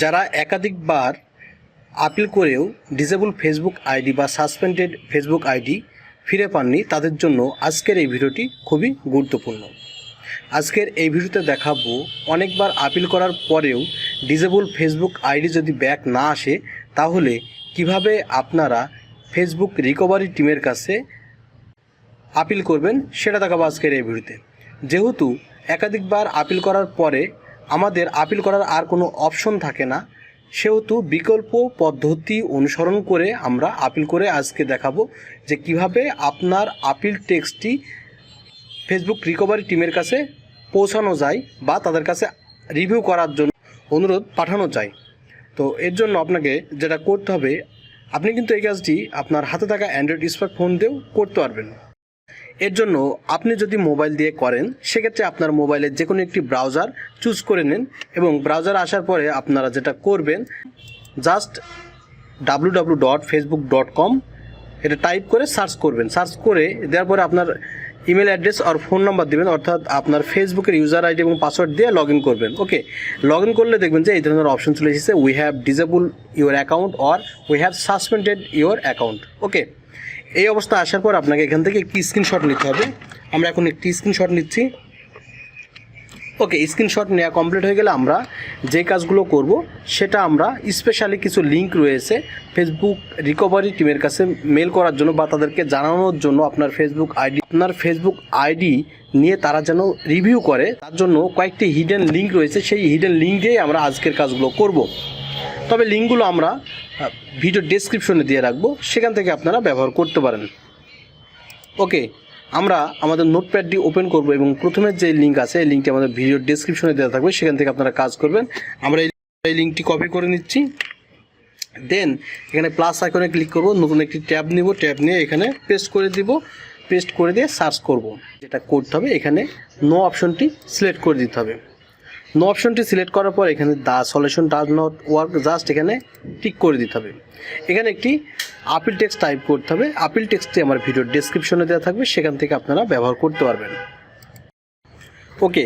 যারা একাধিকবার আপিল করেও ডিসেবল ফেসবুক আইডি বা সাসপেন্ডেড ফেসবুক আইডি ফিরে পাননি, তাদের জন্য আজকের এই ভিডিওটি খুবই গুরুত্বপূর্ণ। আজকের এই ভিডিওতে দেখাবো, অনেকবার আপিল করার পরেও ডিসেবল ফেসবুক আইডি যদি ব্যাক না আসে, তাহলে কীভাবে আপনারা ফেসবুক রিকভারি টিমের কাছে আপিল করবেন, সেটা দেখাবো আজকের এই ভিডিওতে। যেহেতু একাধিকবার আপিল করার পরে আমাদের আপিল করার আর কোনো অপশন থাকে না। সেহেতু বিকল্প পদ্ধতি অনুসরণ করে আমরা আপিল করে আজকে দেখাবো যে কীভাবে আপনার আপিল টেক্সটটি ফেসবুক রিকভারি টিমের কাছে পৌঁছানো যায় বা তাদের কাছে রিভিউ করার জন্য অনুরোধ পাঠানো যায়। তো এর জন্য আপনাকে যেটা করতে হবে, আপনি কিন্তু এই কাজটি আপনার হাতে থাকা অ্যান্ড্রয়েড স্মার্টফোন দিয়েও করতে পারবেন। এর জন্য আপনি যদি মোবাইল দিয়ে করেন, সেক্ষেত্রে আপনার মোবাইলের যে কোনো একটি ব্রাউজার চুজ করে নিন এবং ব্রাউজার আসার পরে আপনারা যেটা করবেন, just W W dot Facebook dot com এটা টাইপ করে সার্চ করবেন। সার্চ করে দেওয়ার পরে আপনার ইমেল অ্যাড্রেস আর ফোন নাম্বার দিবেন, অর্থাৎ আপনার ফেসবুকের ইউজার আইডি এবং পাসওয়ার্ড দিয়ে লগ ইন করবেন। ওকে? লগ ইন করলে দেখবেন যে এই ধরনের অপশন চলে এসেছে we have disable your account or we have suspended your account okay? এই অবস্থা আসার পর আপনাকে এখান থেকে একটি স্ক্রিনশট নিতে হবে। আমরা এখন একটি স্ক্রিনশট নিচ্ছি। ওকে স্ক্রিনশট নেওয়া কমপ্লিট হয়ে গেলে আমরা যে কাজগুলো করব, সেটা আমরা স্পেশালি কিছু লিঙ্ক রয়েছে ফেসবুক রিকভারি টিমের কাছে মেল করার জন্য বা তাদেরকে জানানোর জন্য আপনার ফেসবুক আইডি আপনার ফেসবুক আইডি নিয়ে তারা যেন রিভিউ করে, তার জন্য কয়েকটি হিডেন লিঙ্ক রয়েছে। সেই হিডেন লিঙ্ক দিয়েই আমরা আজকের কাজগুলো করব। তবে লিঙ্কগুলো আমরা ভিডিও ডেসক্রিপশনে দিয়ে রাখব। সেখান থেকে আপনারা ব্যবহার করতে পারেন। ওকে, আমরা আমাদের নোটপ্যাডটি ওপেন করব এবং প্রথমে যে লিঙ্ক আছে, এই লিঙ্কটি আমাদের ভিডিও ডেসক্রিপশনে দেওয়া থাকবে। সেখান থেকে আপনারা কাজ করবেন। আমরা এই লিঙ্কটি কপি করে নিচ্ছি। দেন এখানে প্লাস আইকনে ক্লিক করব। নতুন একটি ট্যাব নিব। ট্যাব নিয়ে এখানে পেস্ট করে দিব। পেস্ট করে দিয়ে সার্চ করব। যেটা করতে হবে, এখানে নো অপশনটি সিলেক্ট করে দিতে হবে। নো অপশনটি সিলেক্ট করার পর এখানে the solution does not work just এখানে টিক করে দিতে হবে। এখানে একটি আপিল টেক্সট টাইপ করতে হবে। আপিল টেক্সটটি আমার ভিডিও ডেসক্রিপশনে দেওয়া থাকবে, সেখান থেকে আপনারা ব্যবহার করতে পারবেন। ওকে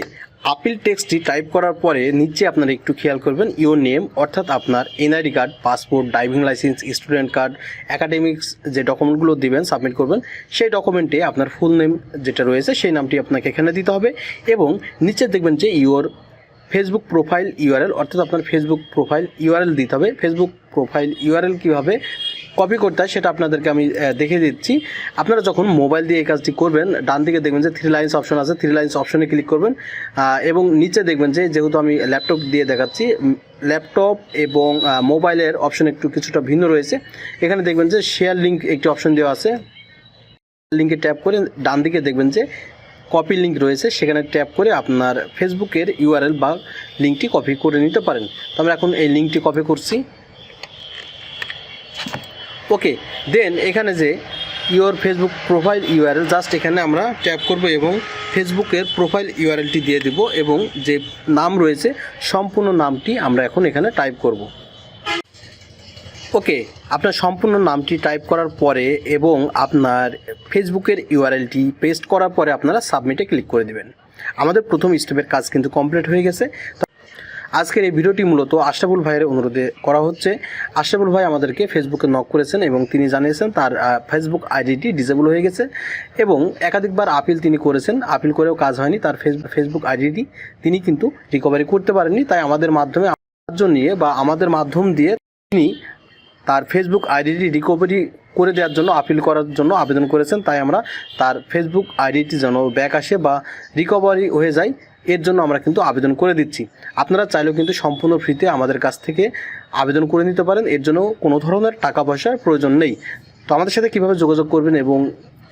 আপিল টেক্সটটি টাইপ করার পরে নিচে আপনারা একটু খেয়াল করবেন ইওর নেম অর্থাৎ আপনার NID card passport driving licence student card academics যে ডকুমেন্টগুলো দিবেন সাবমিট করবেন, সেই ডকুমেন্টে আপনার ফুল নেম যেটা রয়েছে, সেই নামটি আপনাকে এখানে দিতে হবে এবং নিচে দেখবেন যে ইওর ফেসবুক প্রোফাইল ইউআরএল অর্থাৎ আপনার ফেসবুক প্রোফাইল ইউআরএল দিতে হবে। ফেসবুক প্রোফাইল ইউআরএল কীভাবে কপি করতে হয় সেটা আপনাদেরকে আমি দেখিয়ে দিচ্ছি। আপনারা যখন মোবাইল দিয়ে এই কাজটি করবেন, ডান দিকে দেখবেন যে থ্রি লাইন্স অপশন আছে। থ্রি লাইন্স অপশনে ক্লিক করবেন এবং নিচে দেখবেন যে যেহেতু আমি ল্যাপটপ দিয়ে দেখাচ্ছি ল্যাপটপ এবং মোবাইলের অপশন একটু কিছুটা ভিন্ন রয়েছে। এখানে দেখবেন যে শেয়ার লিঙ্ক একটি অপশন দেওয়া আছে। লিঙ্কে ট্যাপ করে ডান দিকে দেখবেন যে কপি লিঙ্ক রয়েছে, সেখানে ট্যাপ করে আপনার ফেসবুকের ইউআরএল বা লিঙ্কটি কপি করে নিতে পারেন। তো আমরা এখন এই লিঙ্কটি কপি করছি। ওকে দেন এখানে যে your Facebook profile URL just এখানে আমরা ট্যাপ করব এবং ফেসবুকের প্রোফাইল ইউআরএলটি দিয়ে দিব এবং যে নাম রয়েছে, সম্পূর্ণ নামটি আমরা এখন এখানে টাইপ করব। ওকে আপনার সম্পূর্ণ নামটি টাইপ করার পরে এবং আপনার ফেসবুকের ইউআরএলটি পেস্ট করার পরে আপনারা সাবমিটে ক্লিক করে দিবেন। আমাদের প্রথম স্টেপের কাজ কিন্তু কমপ্লিট হয়ে গেছে। আজকের এই ভিডিওটি মূলত আশরাফুল ভাইয়ের অনুরোধে করা হচ্ছে। আশরাফুল ভাই আমাদেরকে ফেসবুকে নক করেছেন এবং তিনি জানিয়েছেন তার ফেসবুক আইডিটি ডিসেবল হয়ে গেছে এবং একাধিকবার আপিল তিনি করেছেন। আপিল করেও কাজ হয়নি, তার ফেস- ফেসবুক আইডিটি তিনি কিন্তু রিকভারি করতে পারেননি। তাই আমাদের মাধ্যমে সাহায্য নিয়ে বা আমাদের মাধ্যম দিয়ে তিনি তার ফেসবুক আইডিটি রিকভারি করে দেওয়ার জন্য আপিল করার জন্য আবেদন করেছেন। তাই আমরা তার ফেসবুক আইডিটি যেন ব্যাক আসে বা রিকভারি হয়ে যায়, এর জন্য আমরা কিন্তু আবেদন করে দিচ্ছি। আপনারা চাইলেও কিন্তু সম্পূর্ণ ফ্রিতে আমাদের কাছ থেকে আবেদন করে নিতে পারেন। এর জন্য কোনো ধরনের টাকা পয়সার প্রয়োজন নেই। তো আমাদের সাথে কীভাবে যোগাযোগ করবেন এবং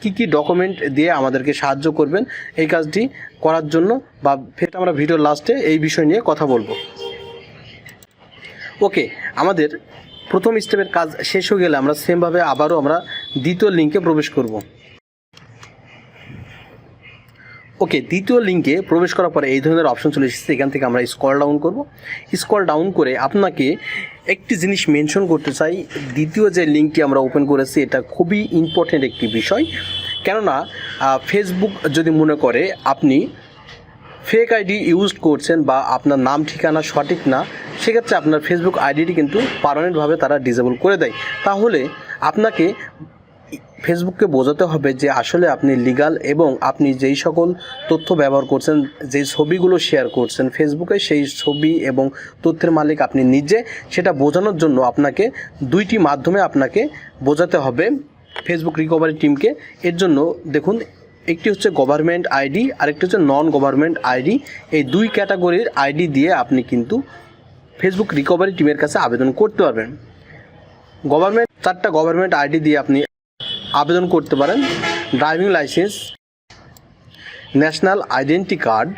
কি কি ডকুমেন্ট দিয়ে আমাদেরকে সাহায্য করবেন, এই কাজটি করার জন্য বা ফের আমরা ভিডিওর লাস্টে এই বিষয় নিয়ে কথা বলব। ওকে আমাদের প্রথম স্টেপের কাজ শেষ হয়ে গেলে আমরা সেমভাবে আবারও আমরা দ্বিতীয় লিঙ্কে প্রবেশ করব। ওকে দ্বিতীয় লিঙ্কে প্রবেশ করার পরে এই ধরনের অপশন চলে এসেছে। এখান থেকে আমরা স্কল ডাউন করব। স্কল ডাউন করে আপনাকে একটি জিনিস মেনশন করতে চাই। দ্বিতীয় যে লিঙ্কটি আমরা ওপেন করেছি, এটা খুবই ইম্পর্টেন্ট একটি বিষয়। কেননা ফেসবুক যদি মনে করে, আপনি ফেক আইডি ইউজ করছেন বা আপনার নাম, ঠিকানা সঠিক না, সেক্ষেত্রে আপনার ফেসবুক আইডিটি কিন্তু পারমানেন্টভাবে তারা ডিসেবল করে দেয়। তাহলে আপনাকে ফেসবুককে বোঝাতে হবে যে আসলে আপনি লিগাল এবং আপনি যেই সকল তথ্য ব্যবহার করছেন, যেই ছবিগুলো শেয়ার করছেন ফেসবুকে সেই ছবি এবং তথ্যের মালিক আপনি নিজে, সেটা বোঝানোর জন্য আপনাকে দুইটি মাধ্যমে আপনাকে বোঝাতে হবে। ফেসবুক রিকভারি টিমকে এর জন্য দেখুন একটি হচ্ছে গভর্নমেন্ট আইডি আরেকটি হচ্ছে নন গভর্নমেন্ট আইডি এই দুই ক্যাটাগরির আইডি দিয়ে আপনি কিন্তু ফেসবুক রিকভারি টিমের কাছে আবেদন করতে পারবেন। গভর্নমেন্ট চারটা গভর্নমেন্ট আইডি দিয়ে আপনি আবেদন করতে পারেন। Driving licence national identity card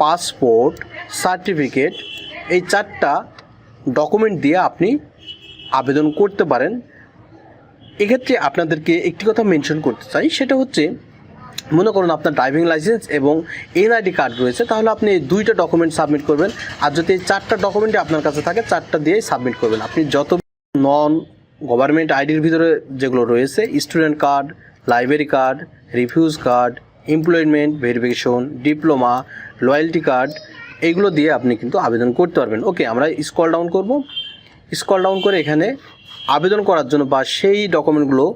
passport certificate এই চারটা ডকুমেন্ট দিয়ে আপনি আবেদন করতে পারেন। এক্ষেত্রে আপনাদেরকে একটি কথা মেনশন করতে চাই, সেটা হচ্ছে মনে করুন আপনার ড্রাইভিং লাইসেন্স এবং এনআইডি কার্ড রয়েছে, তাহলে আপনি এই দুইটা ডকুমেন্ট সাবমিট করবেন। আর যদি এই চারটা ডকুমেন্টই আপনার কাছে থাকে, চারটা দিয়েই সাবমিট করবেন। আপনি যত নন গভর্নমেন্ট আইডির ভিতরে যেগুলো রয়েছে student card library card refuge card employment verification diploma loyalty card এইগুলো দিয়ে আপনি কিন্তু আবেদন করতে পারবেন। ওকে আমরা স্কল ডাউন করব। স্কল ডাউন করে এখানে আবেদন করার জন্য বা সেই ডকুমেন্টগুলো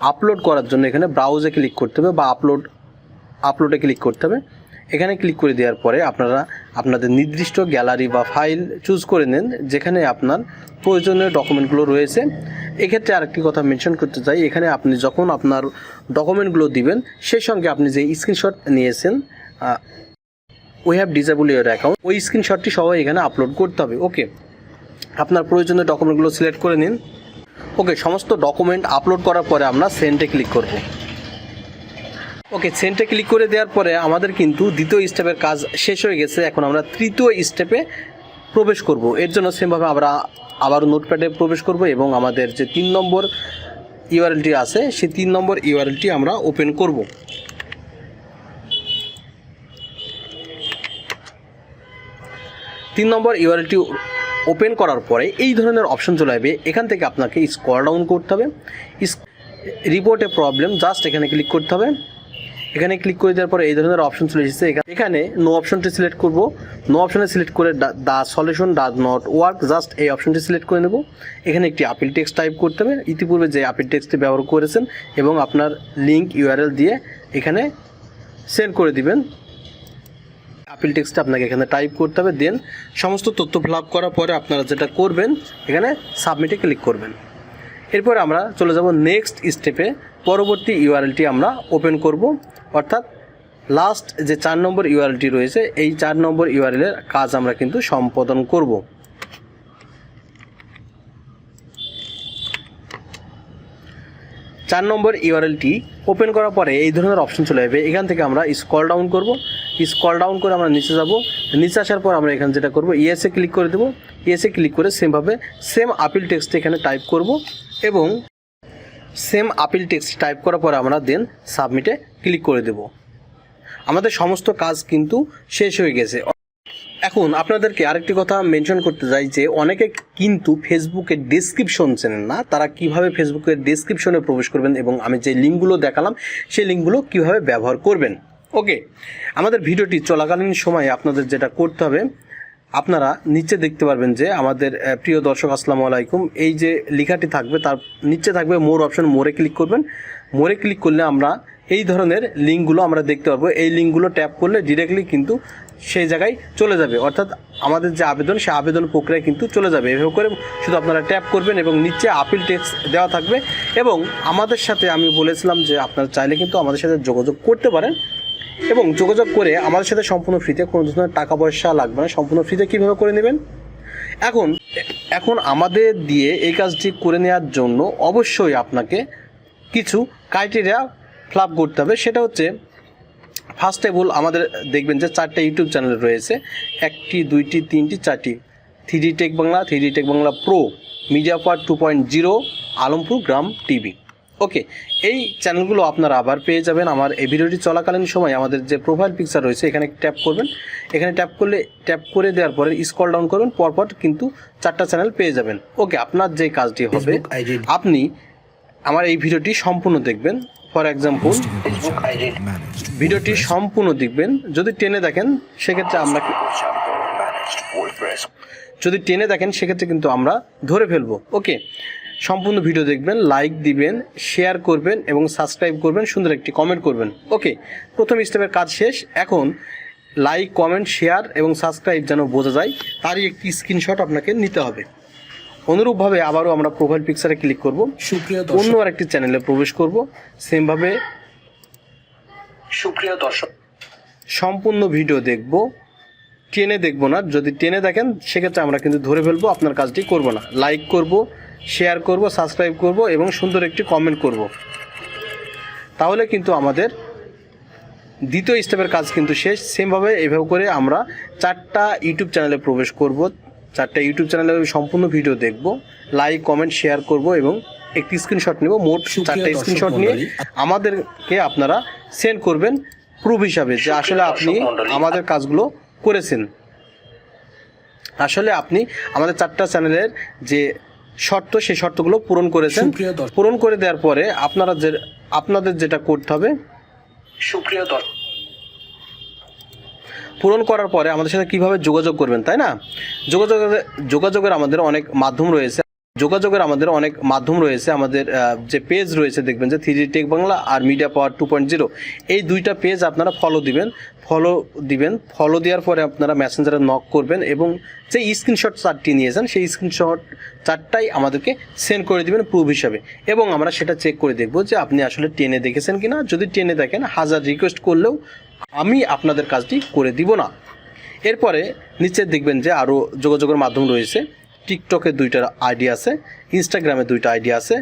আপলোড করার জন্য এখানে ব্রাউজে ক্লিক করতে হবে বা আপলোড আপলোডে ক্লিক করতে হবে। এখানে ক্লিক করে দেওয়ার পরে আপনারা আপনাদের নির্দিষ্ট গ্যালারি বা ফাইল চুজ করে নেন, যেখানে আপনার প্রয়োজনীয় ডকুমেন্টগুলো রয়েছে। এক্ষেত্রে আরেকটি কথা মেনশন করতে চাই, এখানে আপনি যখন আপনার ডকুমেন্টগুলো দিবেন, সেই সঙ্গে আপনি যে স্ক্রিনশট নিয়েছেন we have disable your account ওই স্ক্রিনশটটি সবাই এখানে আপলোড করতে হবে। ওকে আপনার প্রয়োজনীয় ডকুমেন্টগুলো সিলেক্ট করে নিন। ওকে, সমস্ত ডকুমেন্ট আপলোড করার পরে আমরা সেন্টে ক্লিক করব। ওকে সেন্টে ক্লিক করে দেওয়ার পরে আমাদের কিন্তু দ্বিতীয় স্টেপের কাজ শেষ হয়ে গেছে। এখন আমরা তৃতীয় স্টেপে প্রবেশ করব। এর জন্য সেমভাবে আমরা আবার নোটপ্যাডে প্রবেশ করব এবং আমাদের যে তিন নম্বর ইউআরএলটি আছে, সেই তিন নম্বর ইউআরএলটি আমরা ওপেন করব। তিন নম্বর ইউআরএলটি ওপেন করার পরে এই ধরনের অপশন চলে আসবে। এখান থেকে আপনাকে স্কোয়ার ডাউন করতে হবে। রিপোর্টে প্রবলেম, জাস্ট এখানে ক্লিক করতে হবে। এখানে ক্লিক করে দেওয়ার পরে এই ধরনের অপশন চলে এসেছে। এখা- এখানে নো অপশনটি সিলেক্ট করব। নো অপশনে সিলেক্ট করে the solution does not work just এই অপশনটি সিলেক্ট করে নেব। এখানে একটি আপিল টেক্সট টাইপ করতে হবে। ইতিপূর্বে যে আপিল টেক্সটটি ব্যবহার করেছেন এবং আপনার লিঙ্ক ইউআরএল দিয়ে এখানে সেন্ড করে দিবেন। আপিল টেক্সটটা আপনাকে এখানে টাইপ করতে হবে দেন সমস্ত তথ্য ফিল করার পরে আপনারা যেটা করবেন, এখানে সাবমিটে ক্লিক করবেন। এরপর আমরা চলে যাব নেক্সট স্টেপে পরবর্তী ইউআরএলটি আমরা ওপেন করব। অর্থাৎ লাস্ট যে চার নম্বর ইউআরএলটি রয়েছে, এই চার নম্বর ইউআরএলের কাজ আমরা কিন্তু সম্পাদন করব। চার নম্বর ইউআরএলটি ওপেন করার পরে এই ধরনের অপশন চলে আসবে। এখান থেকে আমরা স্কল ডাউন করব। স্কল ডাউন করে আমরা নিচে যাব। নিচে আসার পর আমরা এখানে যেটা করব ইএসএ ক্লিক করে দেবো। ইএসএ ক্লিক করে সেমভাবে সেম আপিল টেক্সট এখানে টাইপ করব এবং সেম আপিল টেক্সট টাইপ করার পর আমরা দেন সাবমিটে ক্লিক করে দেব। আমাদের সমস্ত কাজ কিন্তু শেষ হয়ে গেছে। এখন আপনাদেরকে আরেকটি কথা মেনশন করতে চাই যে, অনেকে কিন্তু ফেসবুকের ডিসক্রিপশন চেনেন না। তারা কীভাবে ফেসবুকের ডিসক্রিপশনে প্রবেশ করবেন এবং আমি যে লিঙ্কগুলো দেখালাম, সেই লিঙ্কগুলো কীভাবে ব্যবহার করবেন? ওকে, আমাদের ভিডিওটি চলাকালীন সময়ে আপনাদের যেটা করতে হবে, আপনারা নিচে দেখতে পারবেন যে আমাদের প্রিয় দর্শক, আসসালামু আলাইকুম। এই যে লেখাটি থাকবে, তার নিচে থাকবে মোর অপশন মোরে ক্লিক করবেন। মোরে ক্লিক করলে আমরা এই ধরনের লিঙ্কগুলো আমরা দেখতে পারব। এই লিঙ্কগুলো ট্যাপ করলে ডিরেক্টলি কিন্তু সেই জায়গায় চলে যাবে। অর্থাৎ আমাদের যে আবেদন সে আবেদন প্রক্রিয়া কিন্তু চলে যাবে। এভাবে করে শুধু আপনারা ট্যাপ করবেন এবং নিচে আপিল টেক্স দেওয়া থাকবে। এবং আমাদের সাথে আমি বলেছিলাম যে আপনারা চাইলে কিন্তু আমাদের সাথে যোগাযোগ করতে পারেন। এবং যোগাযোগ করে আমাদের সাথে সম্পূর্ণ ফ্রিতে কোনো ধরনের টাকা পয়সা লাগবে না। সম্পূর্ণ ফ্রিতে কীভাবে করে নেবেন? এখন এখন আমাদের দিয়ে এই কাজটি করে নেওয়ার জন্য অবশ্যই আপনাকে কিছু ক্রাইটেরিয়া ফ্লাপ করতে হবে। সেটা হচ্ছে ফার্স্ট অফ অল আমাদের দেখবেন যে চারটে ইউটিউব চ্যানেল রয়েছে। একটি, দুইটি, তিনটি, চারটি। Three tech Bangla three tech Bangla pro media part two point zero Alampur গ্রাম টিভি ওকে এই চ্যানেলগুলো আপনারা আবার পেয়ে যাবেন। আমার এই ভিডিওটি চলাকালীন সময় আমাদের যে প্রোফাইল পিকচার রয়েছে এখানে ট্যাপ করবেন। এখানে ট্যাপ করলে ট্যাপ করে দেওয়ার পরে স্কল ডাউন করবেন পরপর কিন্তু চারটা চ্যানেল পেয়ে যাবেন। ওকে আপনার যে কাজটি হবে আপনি আমার এই ভিডিওটি সম্পূর্ণ দেখবেন। ফর এক্সাম্পল ভিডিওটি সম্পূর্ণ দেখবেন। যদি টেনে দেখেন সেক্ষেত্রে আমরা যদি টেনে দেখেন সেক্ষেত্রে কিন্তু আমরা ধরে ফেলব। ওকে সম্পূর্ণ ভিডিও দেখবেন লাইক দিবেন শেয়ার করবেন এবং সাবস্ক্রাইব করবেন সুন্দর একটি কমেন্ট করবেন। ওকে প্রথম স্টেপের কাজ শেষ। এখন লাইক কমেন্ট শেয়ার এবং সাবস্ক্রাইব যেন বোঝা যায় তারই একটি স্ক্রিনশট আপনাকে নিতে হবে। অনুরূপভাবে আবারও আমরা প্রোফাইল পিকচারে ক্লিক করব। সুপ্রিয় অন্য আরেকটি চ্যানেলে প্রবেশ করব। সেমভাবে সুপ্রিয় দর্শক সম্পূর্ণ ভিডিও দেখব। টেনে দেখব না। যদি টেনে দেখেন সেক্ষেত্রে আমরা কিন্তু ধরে ফেলব আপনার কাজটি করব না। লাইক করব শেয়ার করব সাবস্ক্রাইব করব এবং সুন্দর একটি কমেন্ট করব। তাহলে কিন্তু আমাদের দ্বিতীয় স্টেপের কাজ কিন্তু শেষ। সেমভাবে এভাবে করে আমরা চারটা ইউটিউব চ্যানেলে প্রবেশ করব। চারটা ইউটিউব চ্যানেলে সম্পূর্ণ ভিডিও দেখব লাইক কমেন্ট শেয়ার করব এবং একটি স্ক্রিনশট নেব। মোট চারটা স্ক্রিনশট নিয়ে আমাদেরকে আপনারা সেন্ড করবেন প্রুফ হিসাবে যে আসলে আপনি আমাদের কাজগুলো করেছেন। আসলে আপনি আমাদের চারটা চ্যানেলের যে শর্ত সেই শর্তগুলো পূরণ করেছেন। পূরণ করে দেওয়ার পরে আপনারা যে আপনাদের যেটা করতে হবে সুপ্রিয় দর্শক পূরণ করার পরে আমাদের সাথে কীভাবে যোগাযোগ করবেন তাই না? যোগাযোগ যোগাযোগের আমাদের অনেক মাধ্যম রয়েছে। যোগাযোগের আমাদের অনেক মাধ্যম রয়েছে, আমাদের যে পেজ রয়েছে, দেখবেন যে থ্রি টেক বাংলা আর media power two point zero এই দুইটা পেজ আপনারা ফলো দিবেন ফলো দিবেন ফলো দেওয়ার পরে আপনারা মেসেঞ্জারে নক করবেন এবং যে স্ক্রিনশট চারটি নিয়েছেন সেই স্ক্রিনশট চারটাই আমাদেরকে সেন্ড করে দিবেন প্রুফ হিসাবে। এবং আমরা সেটা চেক করে দেখব যে আপনি আসলে টেনে দেখেছেন কি না যদি টেনে দেখেন হাজার রিকোয়েস্ট করলেও আমি আপনাদের কাজটি করে দিব না। এরপরে নিচে দেখবেন যে আরও যোগাযোগের মাধ্যম রয়েছে। টিকটকে দুইটা আইডি আছে, ইনস্টাগ্রামে দুইটা আইডি আছে,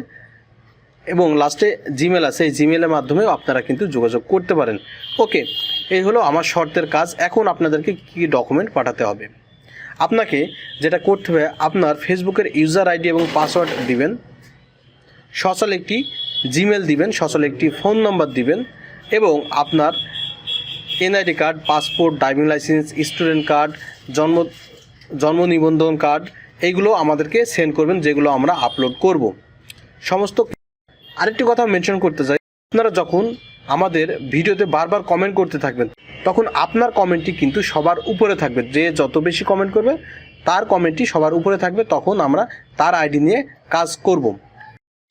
এবং লাস্টে জিমেল আছে। এই জিমেলের মাধ্যমেও আপনারা কিন্তু যোগাযোগ করতে পারেন। ওকে, এই হলো আমার শর্তের কাজ। এখন আপনাদেরকে কী ডকুমেন্ট পাঠাতে হবে? আপনাকে যেটা করতে হবে, আপনার ফেসবুকের ইউজার আইডি এবং পাসওয়ার্ড দিবেন, সচল একটি জিমেল দিবেন, সচল একটি ফোন নম্বর দিবেন, এবং আপনার NID card, passport, driving licence, student card, জন্ম জন্ম নিবন্ধন কার্ড এইগুলো আমাদেরকে সেন্ড করবেন, যেগুলো আমরা আপলোড করব। সমস্ত আরেকটি কথা মেনশন করতে চাই, আপনারা যখন আমাদের ভিডিওতে বারবার কমেন্ট করতে থাকবেন, তখন আপনার কমেন্টটি কিন্তু সবার উপরে থাকবে। যে যত বেশি কমেন্ট করবে, তার কমেন্টটি সবার উপরে থাকবে, তখন আমরা তার আইডি নিয়ে কাজ করব।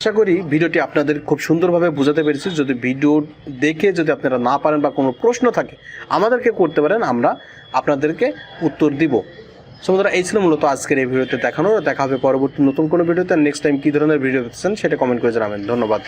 আশা করি ভিডিওটি আপনাদের খুব সুন্দরভাবে বোঝাতে পেরেছি। যদি ভিডিও দেখে যদি আপনারা না পারেন বা কোনো প্রশ্ন থাকে, আমাদেরকে করতে পারেন, আমরা আপনাদেরকে উত্তর দিব। সো বন্ধুরা, এই ছিল মূলত আজকের এই ভিডিওতে দেখানোর। দেখা হবে পরবর্তী নতুন কোনো ভিডিওতে। নেক্সট টাইম কী ধরনের ভিডিও দেখছেন সেটা কমেন্ট করে জানাবেন। ধন্যবাদ।